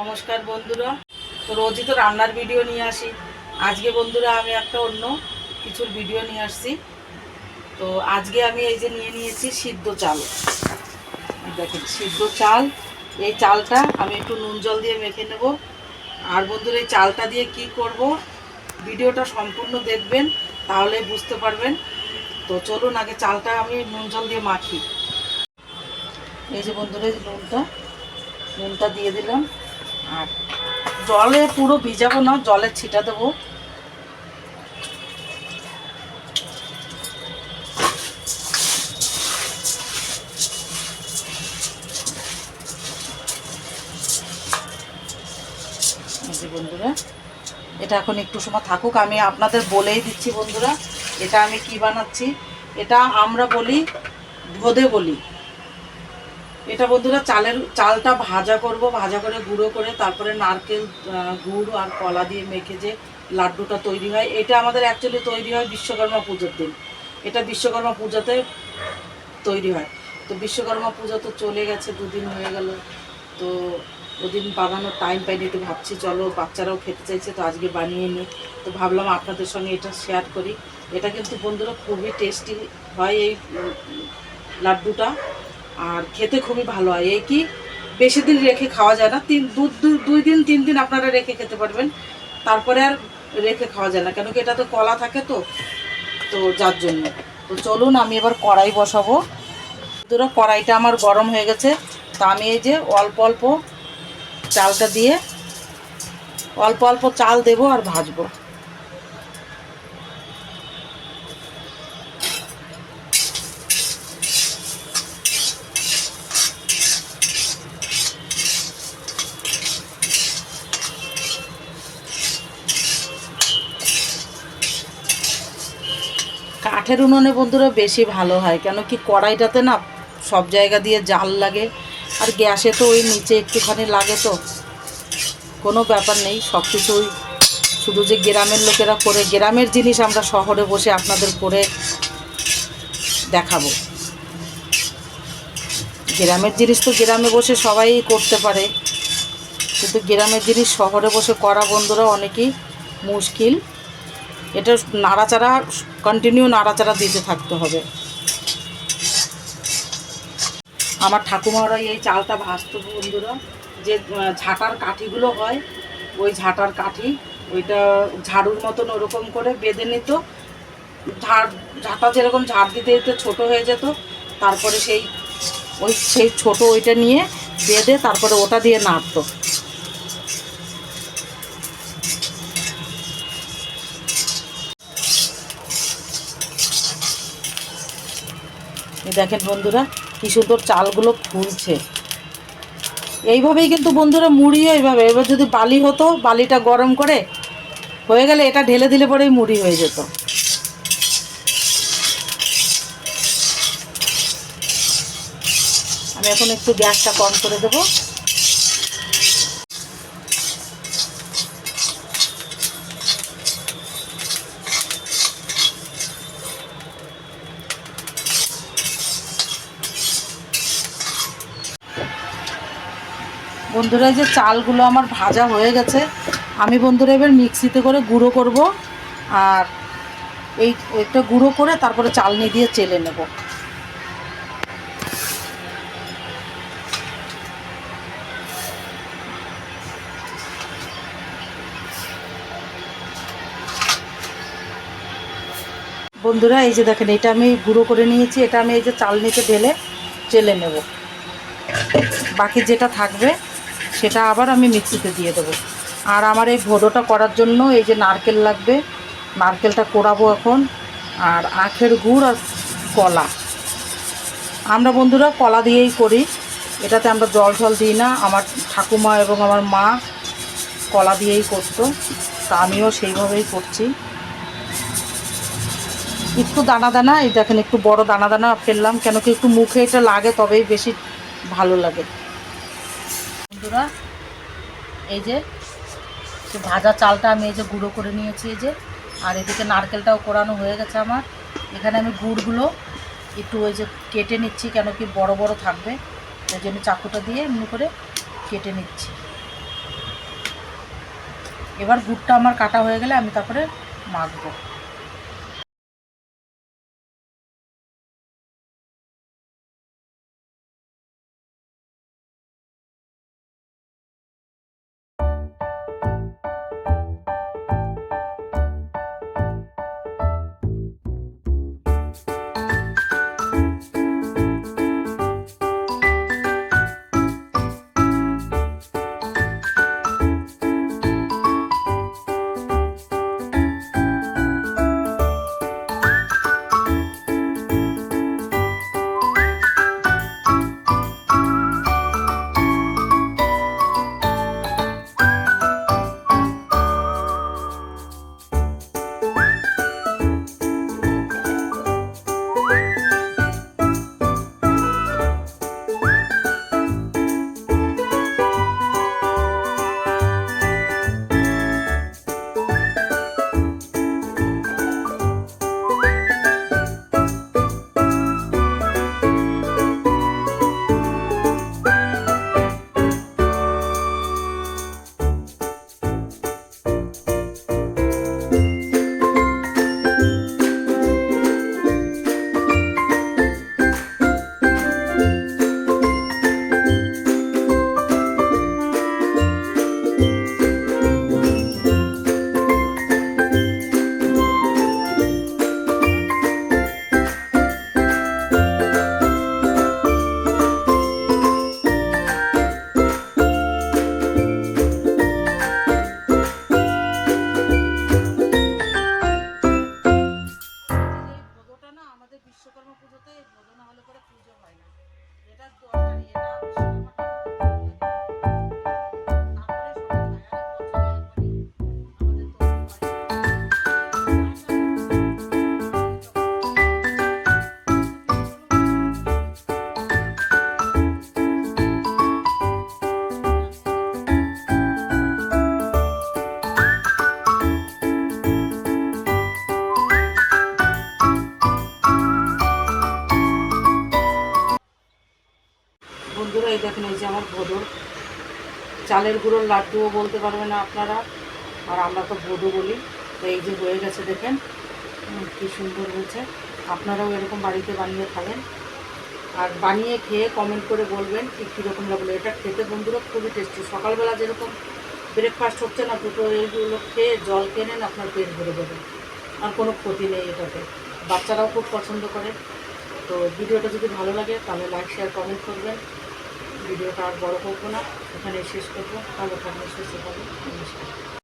নমস্কার বন্ধুরা। তো রোজই তো রান্নার ভিডিও নিয়ে আসি। আজকে বন্ধুরা আমি একটা অন্য কিছুর ভিডিও নিয়ে আসছি। তো আজকে আমি এই যে নিয়ে নিয়েছি সিদ্ধ চাল। দেখেন, সিদ্ধ চাল। এই চালটা আমি একটু নুন জল দিয়ে মেখে নেব। আর বন্ধুরা, এই চালটা দিয়ে কি করব? ভিডিওটা সম্পূর্ণ দেখবেন, তাহলে বুঝতে পারবেন। তো চলুন, আগে চালটা আমি নুন জল দিয়ে মাখি। এই যে বন্ধুরা নুনটা। নুনটা দিয়ে দিলাম। জলে পুরো ভিজাবো না, জলে ছিটা দেবো। বন্ধুরা, এটা এখন একটু সময় থাকুক, আমি আপনাদের বলেই দিচ্ছি বন্ধুরা, এটা আমি কি বানাচ্ছি? এটা আমরা বলি, ধোদে বলি। এটা বন্ধুরা চালের চালটা ভাজা করব, ভাজা করে গুঁড়ো করে তারপরে নারকেল গুড় আর কলা দিয়ে মেখে যে লাড্ডুটা তৈরি হয়, এটা আমাদের অ্যাকচুয়ালি তৈরি হয় বিশ্বকর্মা পুজোর দিন। এটা বিশ্বকর্মা পূজাতে তৈরি হয়। তো বিশ্বকর্মা পূজা তো চলে গেছে, দুদিন হয়ে গেল। তো ওদিন বানানোর টাইম পাইনি, একটু ভাবছি চলো বাচ্চারাও খেতে চাইছে, তো আজকে বানিয়ে নিই। তো ভাবলাম আপনাদের সঙ্গে এটা শেয়ার করি। এটা কিন্তু বন্ধুরা খুবই টেস্টি হয় এই লাড্ডুটা। আর খেতে খুবই ভালো হয়। এই কি বেশি দিন রেখে খাওয়া যায় না, তিন দুই দিন, তিন দিন আপনারা রেখে খেতে পারবেন। তারপরে আর রেখে খাওয়া যায় না, কেন কি এটা তো কলা থাকে তো তো যার জন্য। তো চলুন, আমি এবার কড়াই বসাবো। ধরো কড়াইটা আমার গরম হয়ে গেছে। তা আমি এই যে অল্প অল্প চালটা দিয়ে অল্প অল্প চাল দেবো আর ভাজবো। কাঠের উনুনে বন্ধুরা বেশি ভালো হয়, কেন কি কড়াইটাতে না সব জায়গা দিয়ে জাল লাগে, আর গ্যাসে তো ওই নিচে একটুখানি লাগে তো। কোনো ব্যাপার নেই সব কিছুই শুধু যে গ্রামের লোকেরা করে, গ্রামের জিনিস আমরা শহরে বসে আপনাদের করে দেখাবো। গ্রামের জিনিস তো গ্রামে বসে সবাই করতে পারে, কিন্তু গ্রামের জিনিস শহরে বসে করা বন্ধুরা অনেকই মুশকিল। এটা নাড়াচাড়া কন্টিনিউ নাড়াচাড়া দিতে থাকতে হবে। আমার ঠাকুমারা এই চালটা ভাজতো বন্ধুরা। যে ঝাঁটার কাঠিগুলো হয়, ওই ঝাঁটার কাঠি, ওইটা ঝাড়ুর মতন ওরকম করে বেঁধে নিত। ঝাড়, ঝাঁটা যেরকম ঝাড় দিতে দিতে ছোটো হয়ে যেত, তারপরে সেই, ওই, সেই ছোট ওইটা নিয়ে বেঁধে তারপরে ওটা দিয়ে নাড়তো। দেখেন বন্ধুরা, কি সুন্দর চালগুলো ফুলছে এইভাবেই কিন্তু বন্ধুরা মুড়িও এইভাবে, এবার যদি বালি হতো, বালিটা গরম করে, হয়ে গেলে এটা ঢেলে দিলে পরেই মুড়ি হয়ে যেত। আমি এখন একটু গ্যাসটা কম করে দেবো। বন্ধুরা, এই যে চালগুলো আমার ভাজা হয়ে গেছে, আমি বন্ধুরা এবার মিক্সিতে করে গুঁড়ো করব আর এই একটা গুঁড়ো করে তারপরে চালনি দিয়ে চেলে নেব। বন্ধুরা, এই যে দেখেন, এটা আমি গুঁড়ো করে নিয়েছি, এটা আমি এই যে চালনিতে ঢেলে চেলে নেব। বাকি যেটা থাকবে সেটা আবার আমি মিক্সিতে দিয়ে দেবো। আর আমার এই ভোডোটা করার জন্য এই যে নারকেল লাগবে, নারকেলটা কোড়াবো এখন, আর আখের গুড় আর কলা। আমরা বন্ধুরা কলা দিয়েই করি, এটাতে আমরা জল ঝল দিই না, আমার ঠাকুমা এবং আমার মা কলা দিয়েই করতো, তা আমিও সেইভাবেই করছি। একটু দানা দানা, এই দেখেন একটু বড় দানা দানা ফেললাম, কেন কি একটু মুখে এটা লাগে তবেই বেশি ভালো লাগে। বন্ধুরা, এই যে, সে ভাজা চালটা আমি এই যে গুঁড়ো করে নিয়েছি, এই যে, আর এদিকে নারকেলটাও কোরানো হয়ে গেছে আমার। এখানে আমি গুড়গুলো একটু ওই যে কেটে নিচ্ছি, কেন কি বড় বড় থাকবে ওই জন্য চাকুটা দিয়ে এমনি করে কেটে নিচ্ছি। এবার গুড়টা আমার কাটা হয়ে গেলে আমি তারপরে মাখবো। আমার ভোদর। চালের গুঁড়োর লাড্ডুও বলতে পারবে না আপনারা। আর আমরা তো ভোদু বলি। তো এই যে হয়ে গেছে দেখেন কি সুন্দর হয়েছে। আপনারাও এরকম বাড়িতে বানিয়ে খাবেন। আর বানিয়ে খেয়ে কমেন্ট করে বলবেন ঠিক কীরকম লাগল। এটা খেতে বন্ধুরা খুবই টেস্টি সকালবেলা যেরকম ব্রেকফাস্ট হচ্ছে না, দুটো এইগুলো খেয়ে জল কেনেন আপনার পেট ভরে দেবে আর কোনো ক্ষতি নেই এটাতে। বাচ্চারাও খুব পছন্দ করে। তো ভিডিওটা যদি ভালো লাগে, তাহলে লাইক শেয়ার কমেন্ট করবেন। ভিডিওটা আর বড় করব না। এখানে শেষ করব। ভালো থাকবেন সুস্থ থাকবেন। নমস্কার।